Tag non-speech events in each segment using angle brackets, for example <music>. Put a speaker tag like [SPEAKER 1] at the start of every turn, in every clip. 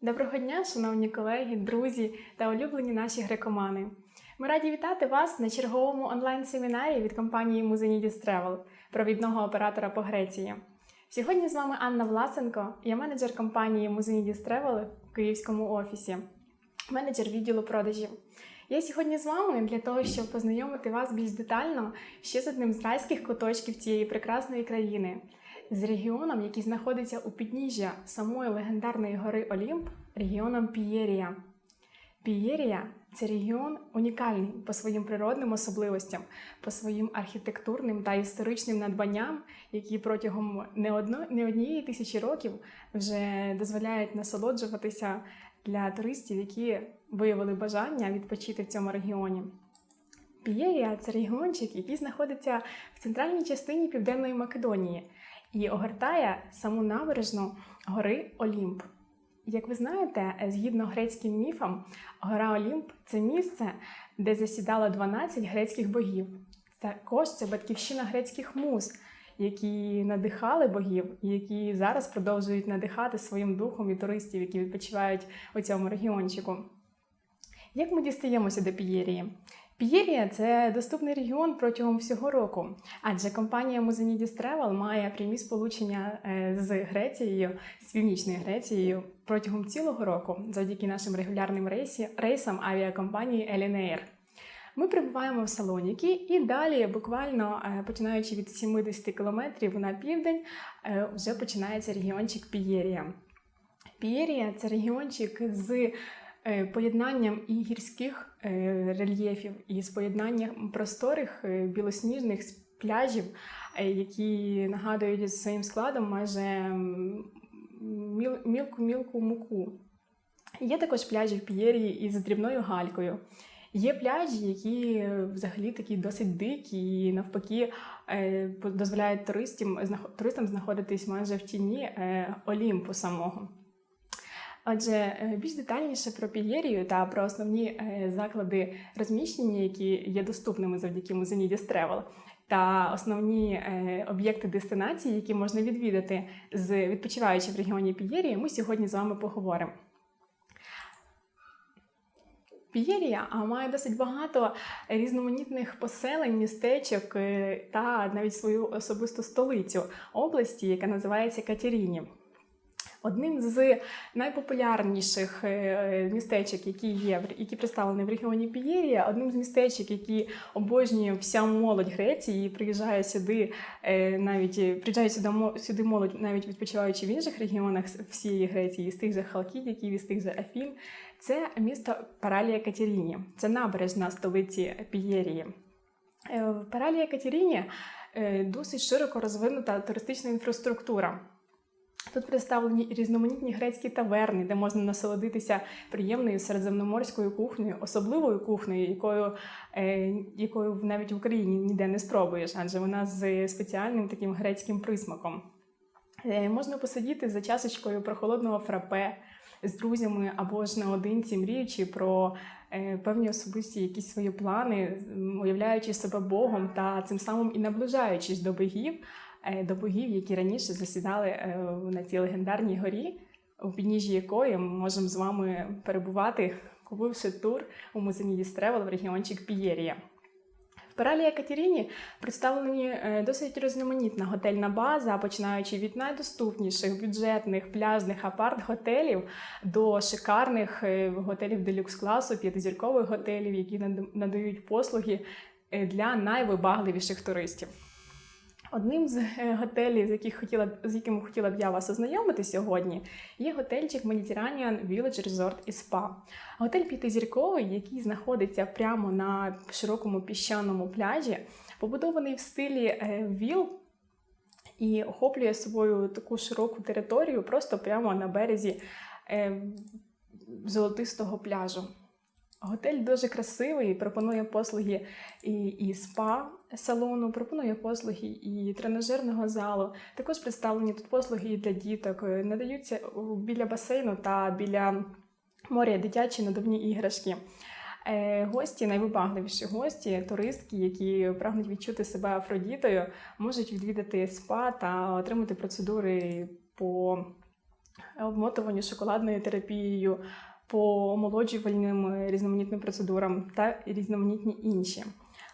[SPEAKER 1] Доброго дня, шановні колеги, друзі та улюблені наші грекомани. Ми раді вітати вас на черговому онлайн-семінарі від компанії Muzinidis Travel, провідного оператора по Греції. Сьогодні з вами Анна Власенко, я менеджер компанії Muzinidis Travel в Київському офісі, менеджер відділу продажів. Я сьогодні з вами для того, щоб познайомити вас більш детально ще з одним з райських куточків цієї прекрасної країни, з регіоном, який знаходиться у підніжжя самої легендарної гори Олімп, регіоном Пієрія. Пієрія це регіон унікальний по своїм природним особливостям, по своїм архітектурним та історичним надбанням, які протягом не, одно, не однієї тисячі років вже дозволяють насолоджуватися для туристів, які виявили бажання відпочити в цьому регіоні. Пієрія це регіончик, який знаходиться в центральній частині Південної Македонії і огортає саму набережну гори Олімп. Як ви знаєте, згідно грецьким міфам, гора Олімп це місце, де засідало 12 грецьких богів. Також це батьківщина грецьких муз, які надихали богів, і які зараз продовжують надихати своїм духом і туристів, які відпочивають у цьому регіончику. Як ми дістаємося до Пієрії? Пієрія це доступний регіон протягом всього року, адже компанія Muzanidis Travel має прямі сполучення е, з Грецією, з північною Грецією протягом цілого року, завдяки нашим регулярним рейсам авіакомпанії Елінеєр. Ми прибуваємо в Салоніки і далі, буквально е, починаючи від 70 кілометрів на південь, е, вже починається регіончик Пієрія. Пієрія це регіончик з поєднанням і гірських е, рельєфів, і з поєднанням просторих е, білосніжних пляжів, е, які нагадують своїм складом майже мілку-мілку муку. Є також пляжі в Пієрії із дрібною галькою. Є пляжі, які е, взагалі такі досить дикі, і навпаки е, дозволяють туристам, знахо- знаходитись майже в тіні е, Олімпу самого. Отже, е, більш детальніше про Пієрію та про основні е, заклади розміщення, які є доступними завдяки Muzanidis Travel, та основні е, об'єкти дестинації, які можна відвідати з відпочиваючи в регіоні Пієрії, ми сьогодні з вами поговоримо. Пієрія має досить багато різноманітних поселень, містечок та навіть свою особисту столицю області, яка називається Катеріні. Одним з найпопулярніших е, містечок, які є, які представлені в регіоні Пієрія, одним з містечок, які обожнює вся молодь Греції, і приїжджає сюди, е, навіть приїжджає сюди, сюди молодь, навіть відпочиваючи в інших регіонах всієї Греції, з тих же Халкідіків, із тих же Афін. Це місто Паралія Катеріні, це набережна столиці Пієрії. Е, В Паралія Катеріні досить широко розвинута туристична інфраструктура. Тут представлені різноманітні грецькі таверни, де можна насолодитися приємною середземноморською кухнею, особливою кухнею, якою, е, якою навіть в Україні ніде не спробуєш, адже вона з спеціальним таким грецьким присмаком. Е, можна посидіти за часочкою прохолодного фрапе з друзями або ж наодинці, мріючи про е, певні особисті якісь свої плани, уявляючи себе Богом та цим самим і наближаючись до богів, до богів, які раніше засідали е, на цій легендарній горі, у підніжжі якої ми можемо з вами перебувати, купивши тур у Музенідіс Тревел в регіончик Пієрія. В Паралія Катеріні представлені е, досить різноманітна готельна база, починаючи від найдоступніших бюджетних пляжних апарт-готелів до шикарних е, готелів делюкс-класу, п'ятизіркових готелів, які надають послуги е, для найвибагливіших туристів. Одним з е, готелів, з яких хотіла з яким хотіла б я вас ознайомити сьогодні, є готельчик Mediterranean Village Resort і Spa. Готель п'ятизірковий, який знаходиться прямо на широкому піщаному пляжі, побудований в стилі е, віл і охоплює собою таку широку територію просто прямо на березі е, золотистого пляжу. Готель дуже красивий, пропонує послуги і, і спа салону, пропонує послуги і тренажерного залу. Також представлені тут послуги і для діток. Е, Надаються біля басейну та біля моря дитячі надувні іграшки. Е, Гості, найвибагливіші гості, туристки, які прагнуть відчути себе Афродітою, можуть відвідати спа та отримати процедури по обмотуванню шоколадною терапією, по омолоджувальним е, різноманітним процедурам та різноманітні інші.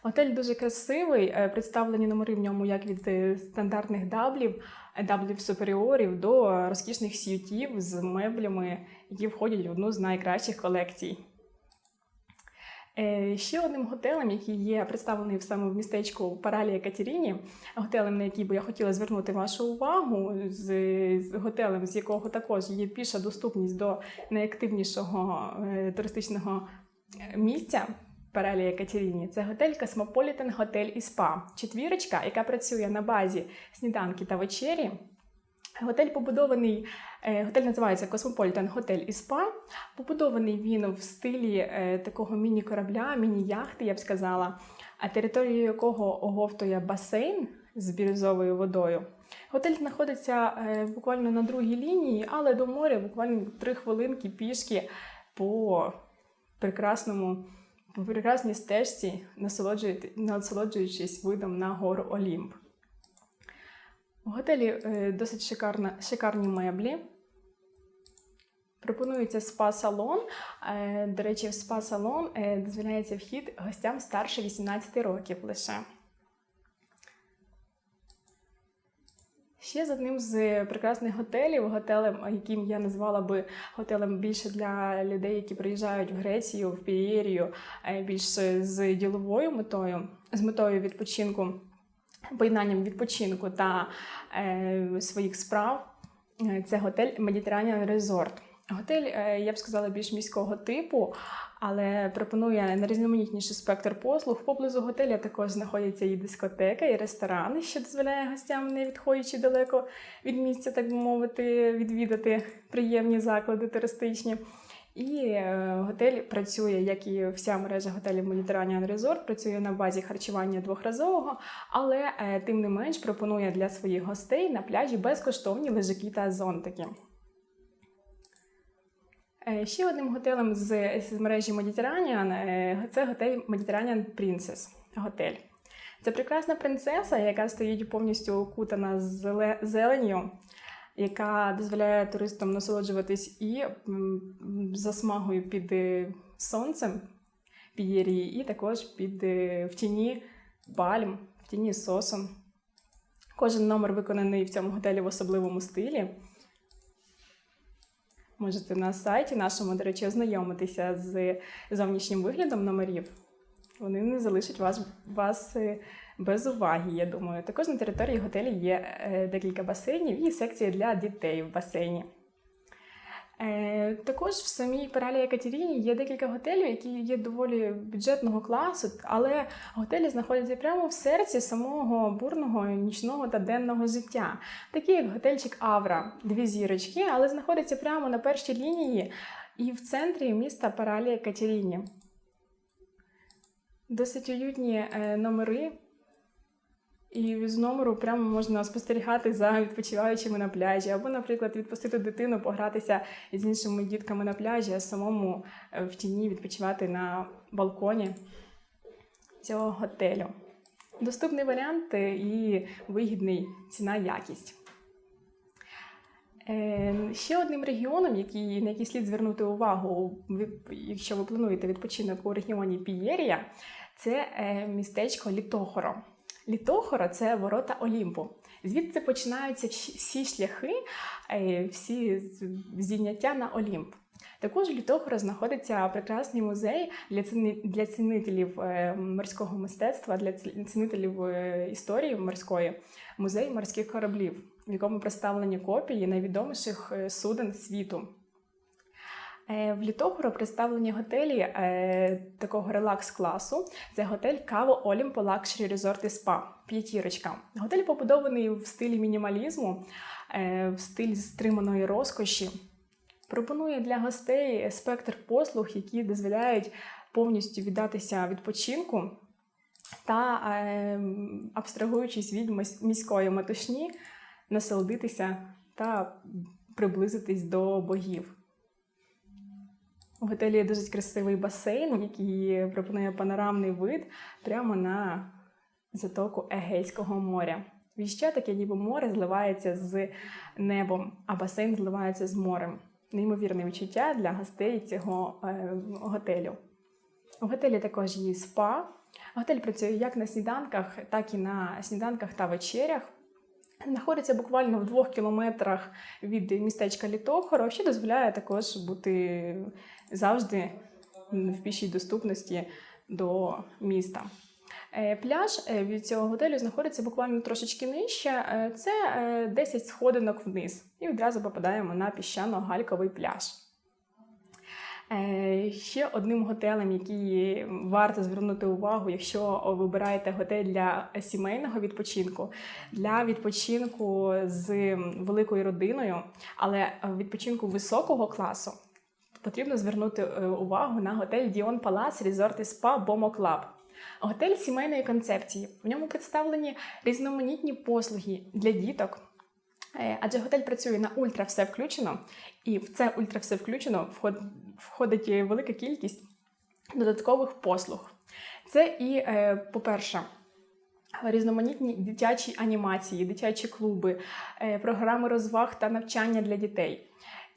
[SPEAKER 1] Готель дуже красивий, е, представлені номери в ньому як від е, стандартних даблів, даблів суперіорів до розкішних сютів з меблями, які входять в одну з найкращих колекцій. Е, Ще одним готелем, який є представлений саме в містечку Паралія Катеріні, готелем, на який би я хотіла звернути вашу увагу, з, готелем, з якого також є піша доступність до найактивнішого е, туристичного е, місця. Паралія Катеріні це готель Cosmopolitan Hotel і Spa. Четвірочка, яка працює на базі сніданки та вечері. Готель побудований, е, готель називається Cosmopolitan Hotel і Spa. Побудований він в стилі е, такого міні-корабля, міні-яхти, я б сказала, а територію якого оговтує басейн з бірюзовою водою. Готель знаходиться е, буквально на другій лінії, але до моря буквально три хвилинки пішки по прекрасному, по прекрасній стежці, насолоджуючись видом на гору Олімп. У готелі е, досить шикарна, шикарні меблі. Пропонується спа-салон. Е, До речі, в спа-салон е, дозволяється вхід гостям старше 18 років лише. Ще з одним з прекрасних готелів, готелем, яким я назвала би готелем більше для людей, які приїжджають в Грецію, в Пієрію, е, більш з діловою метою, з метою відпочинку, поєднанням відпочинку та е, своїх справ. Е, Це готель Mediterranean Resort. Готель, е, я б сказала, більш міського типу, але пропонує найрізноманітніший спектр послуг. Поблизу готеля також знаходяться і дискотека, і ресторани, що дозволяє гостям, не відходячи далеко від місця, так би мовити, відвідати приємні заклади туристичні. І е, готель працює, як і вся мережа готелів Mediterranean Resort, працює на базі харчування двохразового, але е, тим не менш пропонує для своїх гостей на пляжі безкоштовні лежаки та зонтики. Е, Ще одним готелем з, з мережі Mediterranean це готель Mediterranean Princess. Готель. Це прекрасна принцеса, яка стоїть повністю окутана зеле- зеленню, яка дозволяє туристам насолоджуватись і засмагою під е, сонцем пієрії, і також під е, в тіні пальм, в тіні сосом. Кожен номер виконаний в цьому готелі в особливому стилі. Можете на сайті нашому, до речі, ознайомитися з зовнішнім виглядом номерів. Вони не залишать вас, вас е, без уваги, я думаю. Також на території готелю є е, декілька басейнів і секція для дітей в басейні. Е, Також в самій Паралії Екатерині є декілька готелів, які є доволі бюджетного класу, але готелі знаходяться прямо в серці самого бурного нічного та денного життя. Такі як готельчик Авра, дві зірочки, але знаходиться прямо на першій лінії і в центрі міста Паралія Екатерині. Досить уютні е, номери. І з номеру прямо можна спостерігати за відпочиваючими на пляжі, або, наприклад, відпустити дитину, погратися з іншими дітками на пляжі, а самому е, в тіні відпочивати на балконі цього готелю. Доступний варіант е, і вигідний ціна якість. Ще одним регіоном, який, на який слід звернути увагу, якщо ви плануєте відпочинок у регіоні Пієрія, це е, містечко Літохоро. Літохоро це ворота Олімпу. Звідси починаються всі- шляхи, е, всі зійняття на Олімп. Також в Літохоро знаходиться прекрасний музей для для цінителів е, морського мистецтва, для ці- цінителів історії морської, музей морських кораблів, в якому представлені копії найвідоміших суден світу. Е, В Літогоро представлені готелі е, такого релакс-класу. Це готель Каво Олімпо Лакшері Резорт Спа. П'ятірочка. Готель побудований в стилі мінімалізму, е, в стилі стриманої розкоші. Пропонує для гостей спектр послуг, які дозволяють повністю віддатися відпочинку та, абстрагуючись від міської метушні, насолодитися та приблизитись до богів. У готелі є дуже красивий басейн, який пропонує панорамний вид прямо на затоку Егейського моря. Віще таке, ніби море зливається з небом, а басейн зливається з морем. Неймовірне відчуття для гостей цього е, готелю. У готелі також є спа. Готель працює як на сніданках, так і на сніданках та вечерях. Знаходиться буквально в двох кілометрах від містечка Літохоро, що дозволяє також бути завжди в пішій доступності до міста. Е, Пляж е, від цього готелю знаходиться буквально трошечки нижче. Е, Це е, 10 сходинок вниз. І відразу попадаємо на піщано-гальковий пляж. Е, Ще одним готелем, який варто звернути увагу, якщо вибираєте готель для сімейного відпочинку, для відпочинку з великою родиною, але відпочинку високого класу, потрібно звернути е, увагу на готель Діон Палац Resort і Spa Бомо. Готель сімейної концепції. В ньому представлені різноманітні послуги для діток. Е, Адже готель працює на ультра все включено, і в це ультра все включено вход- входить велика кількість додаткових послуг. Це і, е, по-перше, різноманітні дитячі анімації, дитячі клуби, е, програми розваг та навчання для дітей.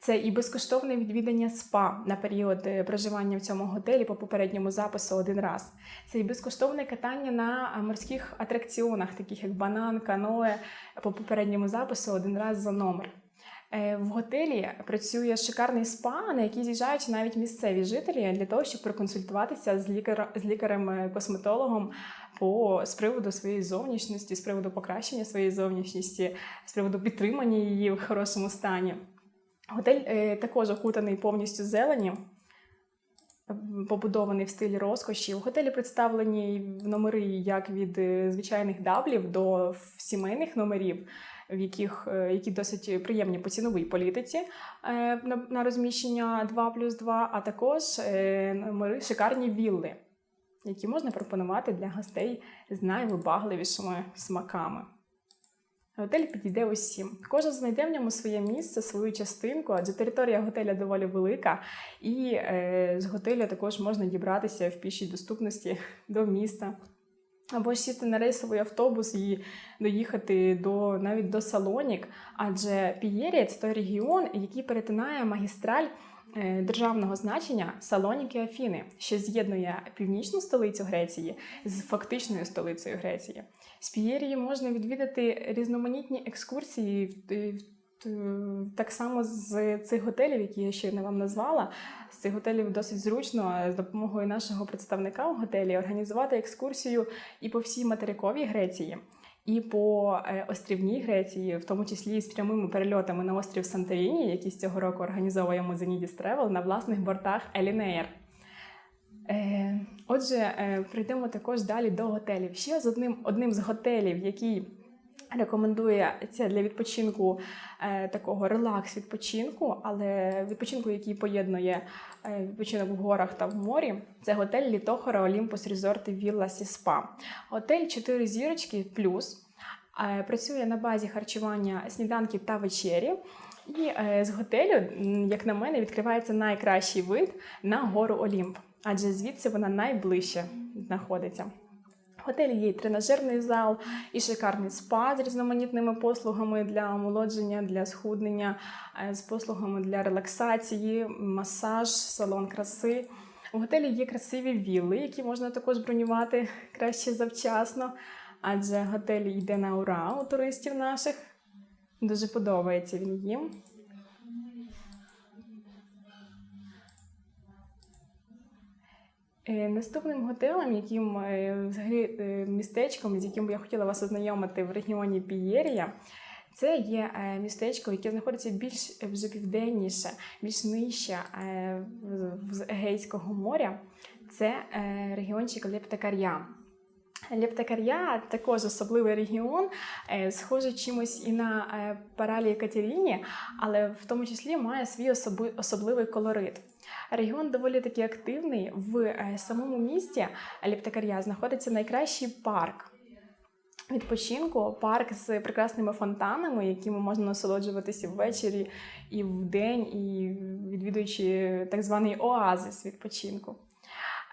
[SPEAKER 1] Це і безкоштовне відвідання СПА на період е, проживання в цьому готелі по попередньому запису один раз. Це і безкоштовне катання на е, морських атракціонах, таких як банан, каное, по попередньому запису один раз за номер. Е, В готелі працює шикарний спа, на який з'їжджають навіть місцеві жителі для того, щоб проконсультуватися з лікар з лікарем-косметологом по з приводу своєї зовнішності, з приводу покращення своєї зовнішності, з приводу підтримання її в хорошому стані. Готель е, також окутаний повністю зелені, побудований в стилі розкоші. У готелі представлені номери як від е, звичайних даблів до сімейних номерів, в яких, е, які досить приємні по ціновій політиці на, розміщення 2 плюс 2, а також номери шикарні вілли, які можна пропонувати для гостей з найвибагливішими смаками. Готель підійде усім. Кожен знайде в ньому своє місце, свою частинку, адже територія готеля доволі велика, і е, з готеля також можна дібратися в пішій доступності <laughs> до міста. Або ж сісти на рейсовий автобус і доїхати до навіть до Салонік, адже Пієрія це той регіон, який перетинає магістраль державного значення Салоніки Афіни, що з'єднує північну столицю Греції з фактичною столицею Греції. З Пієрії можна відвідати різноманітні екскурсії в- так само з цих готелів, які я не вам назвала. З цих готелів досить зручно е, з допомогою нашого представника в готелі організувати екскурсію і по всій материковій Греції, і по е, острівній Греції, в тому числі з прямими перельотами на острів Санторіні, який з цього року організовує Музенідіс Стревел на власних бортах Елінеєр. Е, Отже, е, прийдемо також далі до готелів. Ще з одним, одним з готелів, який рекомендується для відпочинку е, такого релакс відпочинку, але відпочинку, який поєднує е, відпочинок в горах та в морі, це готель Літохора Олімпус Resort Вілла Сіспа. Готель 4 зірочки плюс. е, Працює на базі харчування сніданків та вечері. І з готелю, як на мене, відкривається найкращий вид на гору Олімп, адже звідси вона найближче знаходиться. Готелі є і тренажерний зал, і шикарний спа з різноманітними послугами для омолодження, для схуднення, е, з послугами для релаксації, масаж, салон краси. У готелі є красиві вілли, які можна також бронювати краще завчасно, адже готель йде на ура у туристів наших. Дуже подобається він їм. Наступним готелем, яким е, взагалі е, містечком, з яким я хотіла вас ознайомити в регіоні Пієрія, це є е, містечко, яке знаходиться більш е, вже південніше, більш нижче е, з Егейського моря. Це е, регіончик Лептакар'я. Лептакар'я також особливий регіон, е, схожий чимось і на е, Паралі Катеріні, але в тому числі має свій особливий колорит. Регіон доволі таки активний. В е, самому місті Лептакар'я знаходиться найкращий парк. Відпочинку, парк з прекрасними фонтанами, якими можна насолоджуватися ввечері і вдень, і відвідуючи так званий оазис відпочинку.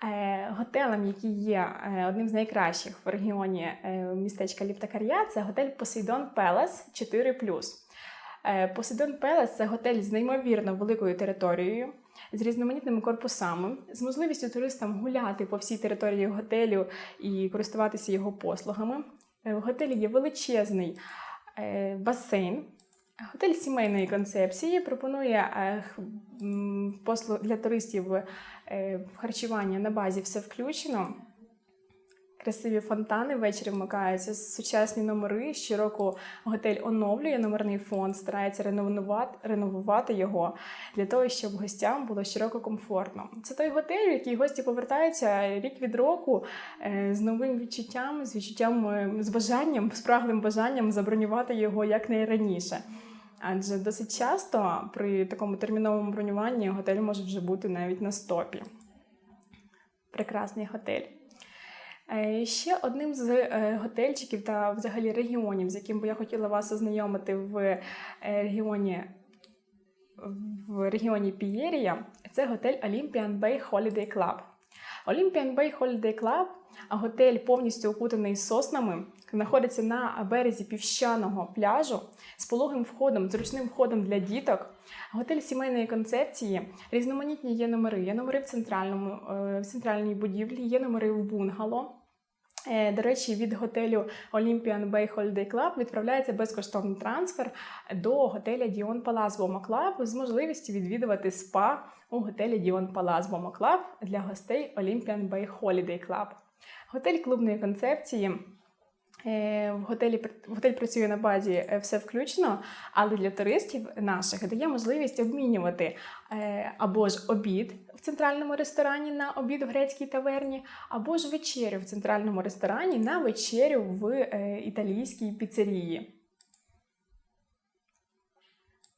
[SPEAKER 1] Е, Готелем, який є е, одним з найкращих в регіоні е, містечка Ліптакар'я, це готель Посейдон Пелес 4 Посейдон Пелес це готель з неймовірно великою територією, з різноманітними корпусами, з можливістю туристам гуляти по всій території готелю і користуватися його послугами. В готелі є величезний басейн. Готель сімейної концепції пропонує послуг для туристів е, харчування на базі все включено. Красиві фонтани ввечері вмикаються, сучасні номери. Щороку готель оновлює номерний фонд, старається реновувати, реновувати його для того, щоб гостям було щороку комфортно. Це той готель, в який гості повертаються рік від року е, з новим відчуттям, з відчуттям е, з бажанням, спраглим бажанням забронювати його якнайраніше. Адже досить часто при такому терміновому бронюванні готель може вже бути навіть на стопі. Прекрасний готель. Е, Ще одним з е, готельчиків та взагалі регіонів, з яким би я хотіла вас ознайомити в е, регіоні, в регіоні Пієрія, це готель Olympian Bay Holiday Club. Olympian Bay Holiday Club, готель повністю окутаний соснами, знаходиться на березі півщаного пляжу з пологим входом, зручним входом для діток. Готель сімейної концепції, різноманітні є номери. Є номери в центральному, е, в центральній будівлі, є номери в бунгало. Е, До речі, від готелю Olympian Bay Holiday Club відправляється безкоштовний трансфер до готеля Palace Boma Club з можливістю відвідувати спа у готелі Palace Boma Club для гостей Olympian Bay Holiday Club. Готель клубної концепції. Е, В готелі пр- готель працює на базі е, все включено, але для туристів наших дає можливість обмінювати е, або ж обід в центральному ресторані на обід в грецькій таверні, або ж вечерю в центральному ресторані на вечерю в італійській піцерії.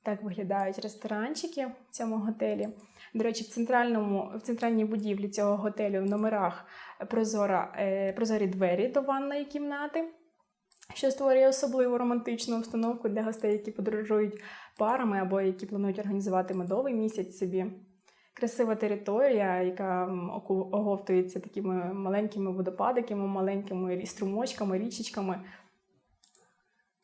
[SPEAKER 1] Так виглядають ресторанчики в цьому готелі. До речі, в центральному в центральній будівлі цього готелю в номерах прозора, е, прозорі двері до ванної кімнати, що створює особливу романтичну обстановку для гостей, які подорожують парами або які планують організувати медовий місяць собі. Красива територія, яка оговтується такими маленькими водопадиками, маленькими струмочками, річечками.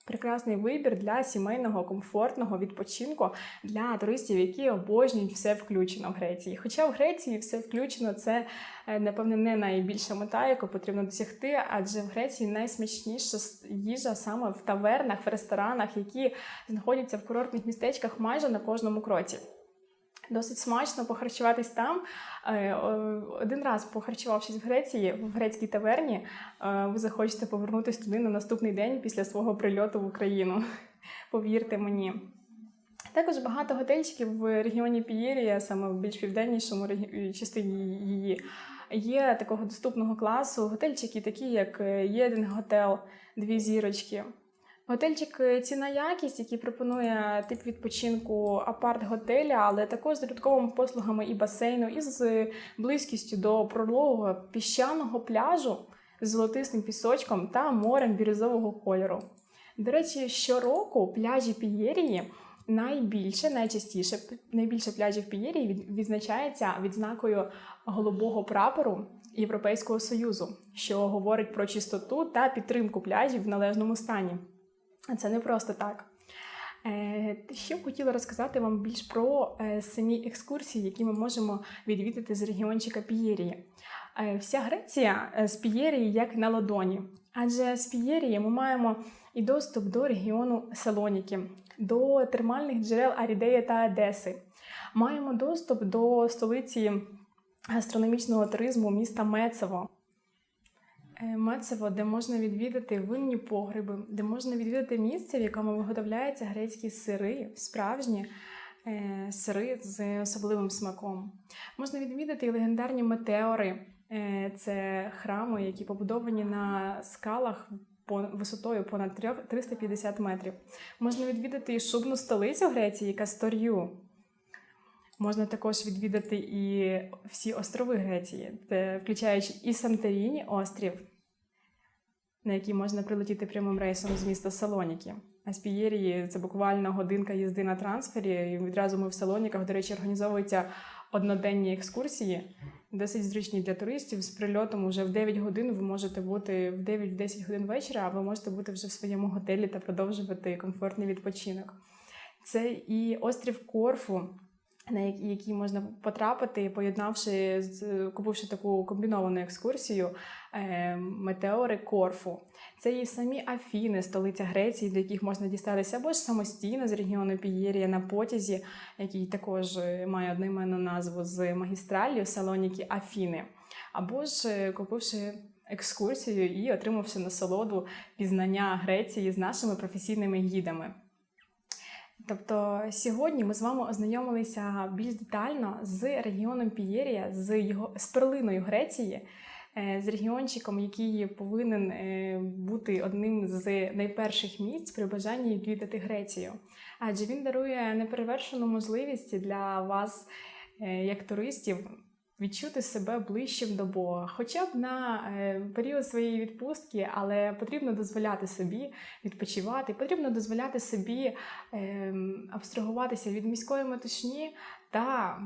[SPEAKER 1] Прекрасний вибір для сімейного комфортного відпочинку для туристів, які обожнюють все включено в Греції. Хоча в Греції все включено це е, напевне не найбільша мета, яку потрібно досягти, адже в Греції найсмачніша їжа саме в тавернах, в ресторанах, які знаходяться в курортних містечках майже на кожному кроці. Досить смачно похарчуватись там. Е, Один раз похарчувавшись в Греції, в грецькій таверні, е, ви захочете повернутися туди на наступний день після свого прильоту в Україну. <laughs> Повірте мені. Також багато готельчиків в регіоні Пієрія, саме в більш південнішому регі- частині її, є такого доступного класу. Готельчики, такі як е, Єдин готел, дві зірочки. Готельчик е, ціна якість, який пропонує тип відпочинку апарт-готеля, але також з додатковими послугами і басейну, і з близькістю до прологого піщаного пляжу з золотистим пісочком та морем бірюзового кольору. До речі, щороку пляжі Пієрії найбільше, найчастіше, найбільше пляжів Пієрії відзначається відзнакою голубого прапору Європейського Союзу, що говорить про чистоту та підтримку пляжів в належному стані. Це не просто так. Ще б хотіла розказати вам більш про е, самі екскурсії, які ми можемо відвідати з регіончика Пієрії. Е, Вся Греція е, з Пієрії як на ладоні. Адже з Пієрії ми маємо і доступ до регіону Салоніки, до термальних джерел Арідея та Одеси. Маємо доступ до столиці гастрономічного туризму міста Мецево. Е, Мецево, де можна відвідати винні погреби, де можна відвідати місце, в якому виготовляються грецькі сири, справжні е, сири з особливим смаком. Можна відвідати і легендарні метеори. Е, Це храми, які побудовані на скалах висотою понад трьох- 350 метрів. Можна відвідати і шубну столицю Греції, яка Стор'ю. Можна також відвідати і всі острови Греції, включаючи і Санторіні острів, на який можна прилетіти прямим рейсом з міста Салоніки. А з Пієрії це буквально годинка їзди на трансфері. І відразу ми в Салоніках, до речі, організовуються одноденні екскурсії, досить зручні для туристів. З прильотом вже в 9 годин ви можете бути в 9-10 годин вечора, а ви можете бути вже в своєму готелі та продовжувати комфортний відпочинок. Це і острів Корфу, на який можна потрапити, поєднавши купивши таку комбіновану екскурсію е, метеори Корфу. Це і самі Афіни, столиця Греції, до яких можна дістатися або ж самостійно з регіону Пієрія на потязі, який також е, має одноіменну назву з магістраллю Салоніки Афіни, або ж е, купивши екскурсію і отримавши насолоду пізнання Греції з нашими професійними гідами. Тобто сьогодні ми з вами ознайомилися більш детально з регіоном Пієрія, з його з перлиною Греції, е, з регіончиком, який повинен е, бути одним з найперших місць при бажанні відвідати Грецію. Адже він дарує неперевершену можливість для вас, е, як туристів, відчути себе ближчим до Бога, хоча б на е, період своєї відпустки, але потрібно дозволяти собі відпочивати, потрібно дозволяти собі ем, абстрагуватися від міської метушні та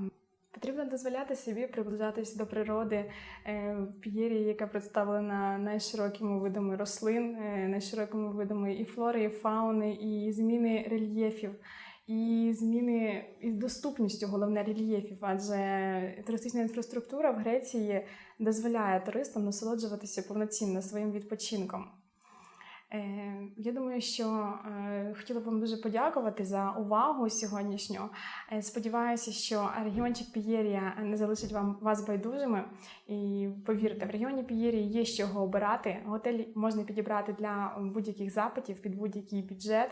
[SPEAKER 1] потрібно дозволяти собі приближатися до природи е, в пієрі, яка представлена найширокими видами рослин, е, найширокими видами і флори, і фауни, і зміни рельєфів. І зміни і доступністю головне рельєфів, адже туристична інфраструктура в Греції дозволяє туристам насолоджуватися повноцінно своїм відпочинком. Е, Я думаю, що е, хотіла б вам дуже подякувати за увагу сьогоднішню. Е, Сподіваюся, що регіончик Пієрія не залишить вам вас байдужими. І повірте, в регіоні Пієрії є з чого обирати. Готель можна підібрати для будь-яких запитів під будь-який бюджет,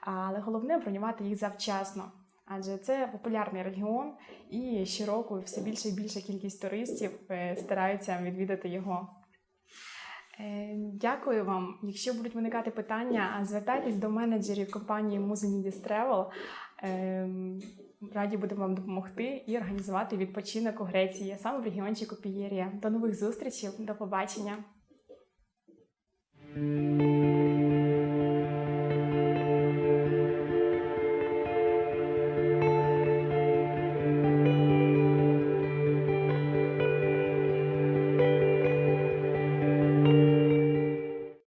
[SPEAKER 1] але головне бронювати їх завчасно. Адже це популярний регіон, і щороку все більше і більша кількість туристів е, стараються відвідати його. Е, Дякую вам. Якщо будуть виникати питання, звертайтесь до менеджерів компанії Musenidis Travel. Е, Раді будемо вам допомогти і організувати відпочинок у Греції, саме в регіончику Пієрія. До нових зустрічей, до побачення.